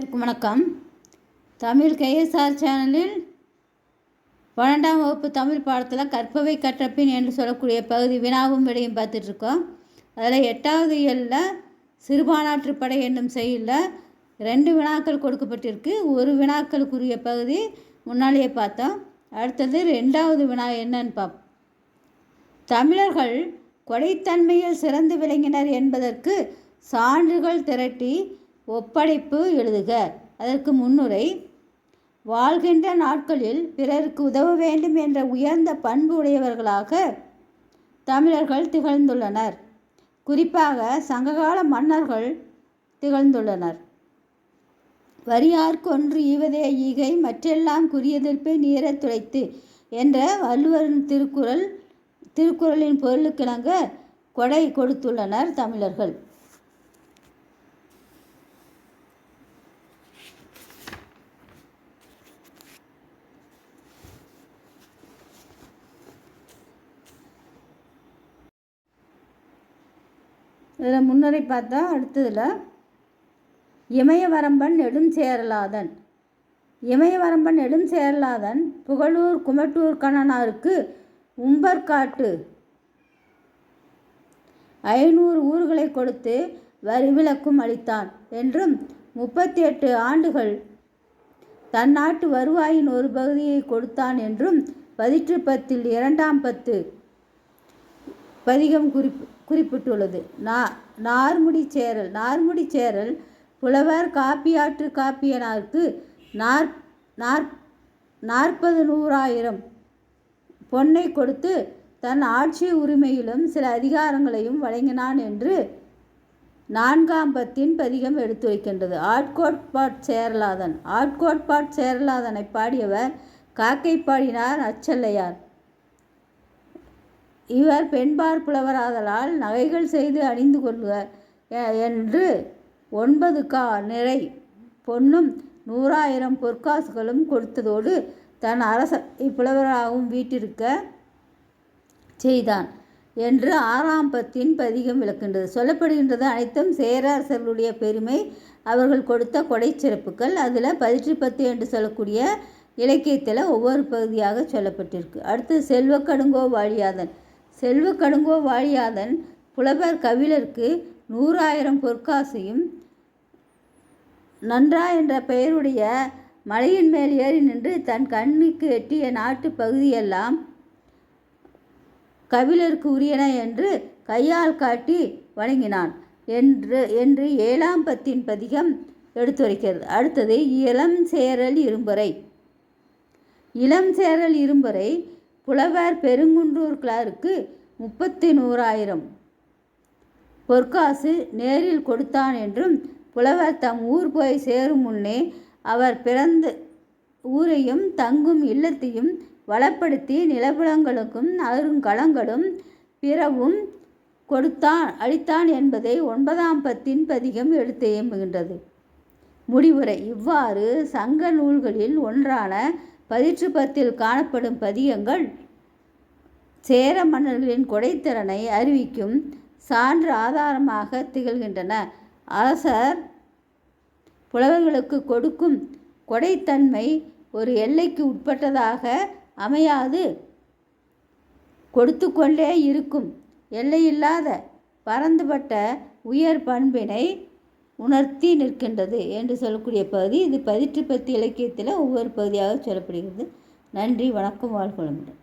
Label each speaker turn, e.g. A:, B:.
A: அனைவருக்கும் வணக்கம். தமிழ் கேஎஸ்ஆர் சேனலில் பன்னெண்டாம் வகுப்பு தமிழ் பாடத்தில் கற்பவை கற்றப்பின் என்று சொல்லக்கூடிய பகுதி வினாவும் விடையும் பார்த்துட்ருக்கோம். அதில் எட்டாவது இயலில் சிறுபானாற்றுப்படை என்னும் செயலில் ரெண்டு வினாக்கள் கொடுக்கப்பட்டிருக்கு. ஒரு வினாக்களுக்குரிய பகுதி முன்னாலேயே பார்த்தோம். அடுத்தது ரெண்டாவது வினா என்னன்னு பார்ப்போம் தமிழர்கள் கொடைத்தன்மையில் சிறந்து விளங்கினர் என்பதற்கு சான்றுகள் திரட்டி ஒப்படைப்பு எழுதுக. அதற்கு முன்னுரை வாழ்கின்ற நாட்களில் பிறருக்கு உதவ வேண்டும் என்ற உயர்ந்த பண்பு உடையவர்களாக தமிழர்கள் திகழ்ந்துள்ளனர். குறிப்பாக சங்ககால மன்னர்கள் திகழ்ந்துள்ளனர். வரியார்க்கொன்று ஈவதே ஈகை மற்றெல்லாம் குறியெதிர்ப்பை நீரத் துடைத்து என்ற வள்ளுவரின் திருக்குறள் திருக்குறளின் பொருளுக்கிணங்க கொடை கொடுத்துள்ளனர் தமிழர்கள். இதில் முன்னரை பார்த்தா அடுத்ததில் இமயவரம்பன் நெடும் சேரலாதன். இமயவரம்பன் நெடும் சேரலாதன் புகழூர் குமட்டூர் கண்ணனாருக்கு உம்பர்காட்டு. ஐநூறு ஊர்களை கொடுத்து வரிவிலக்கும் அளித்தான். என்றும் முப்பத்தி எட்டு ஆண்டுகள் தன் நாட்டு வருவாயின் ஒரு பகுதியை கொடுத்தான் என்றும் பதிற்று பத்தில் இரண்டாம் பத்து பதிகம் குறிப்பு குறிப்பிட்டுள்ளது. நா நார்முடி சேரல் நார்முடி சேரல் புலவர் காப்பியாற்று காப்பியனாருக்கு நாற் நாற் நாற்பது நூறாயிரம் பொன்னை கொடுத்து தன் ஆட்சி உரிமையிலும் சில அதிகாரங்களையும் வழங்கினான் என்று நான்காம்பத்தின் பதிகம் எடுத்துரைக்கின்றது ஆட்கோட்பாட் சேரலாதன் ஆட்கோட்பாட் சேரலாதனை பாடியவர் காக்கை பாடினார் அச்சல்லையார். இவர் பெண்பார் புலவராதலால் நகைகள் செய்து அணிந்து கொள்வர். என்று ஒன்பது கா நிறை பொன்னும் நூறாயிரம் பொற்காசுகளும் கொடுத்ததோடு தன் அரச இப்புலவராகவும் வீட்டிருக்க செய்தான் என்று ஆறாம் பத்தின் பதிகம் விளக்கின்றது சொல்லப்படுகின்றது அனைத்தும் சேரரசர்களுடைய பெருமை. அவர்கள் கொடுத்த கொடை சிறப்புகள் அதில் பதிற்று பத்து என்று சொல்லக்கூடிய இலக்கியத்தில் ஒவ்வொரு பகுதியாக சொல்லப்பட்டிருக்கு. அடுத்து செல்வக்கடுங்கோ வாழியாதன். செல்வக்கடுங்கோ வாழியாதன் புலவர் கவிழருக்கு நூறாயிரம் பொற்காசையும் நன்றா என்ற பெயருடைய மலையின் மேல் ஏறி நின்று தன் கண்ணுக்கு எட்டிய நாட்டு பகுதியெல்லாம் கபிலருக்கு உரியன என்று கையால் காட்டி வணங்கினான். என்று என்று ஏழாம் பத்தின் பதிகம் எடுத்துரைக்கிறது. அடுத்தது இளம் சேரல் இரும்புரை இளம் சேரல் இரும்புரை புலவர் பெருங்குன்றூர் கிளாருக்கு முப்பத்தி நூறாயிரம் பொற்காசு நேரில் கொடுத்தான் என்றும் புலவர் தம் ஊர் போய் சேரும் முன்னே அவர் பிறந்த ஊரையும் தங்கும் இல்லத்தையும் வளப்படுத்தி நிலப்புலங்களுக்கும் அருங்கலங்களும் பிறவும் கொடுத்தான் அளித்தான் என்பதை ஒன்பதாம் பத்தின் பதிகம் எடுத்து இயம்புகின்றது முடிவுரை. இவ்வாறு சங்க நூல்களில் ஒன்றான பதிற்று பத்தில் காணப்படும் பதியங்கள் சேர மன்னர்களின் கொடைத்திறனை அறிவிக்கும் சான்று ஆதாரமாக திகழ்கின்றன. அரசர் புலவர்களுக்கு கொடுக்கும் கொடைத்தன்மை ஒரு எல்லைக்கு உட்பட்டதாக அமையாது. கொடுத்து கொண்டே இருக்கும். எல்லையில்லாத பரந்துபட்ட உயர் பண்பினை உணர்த்தி நிற்கின்றது என்று சொல்லக்கூடிய பகுதி. இது பதிற்று பத்தி இலக்கியத்தில் ஒவ்வொரு பகுதியாக சொல்லப்படுகிறது. நன்றி வணக்கம் வாழ்க்கொள்ளுங்கள்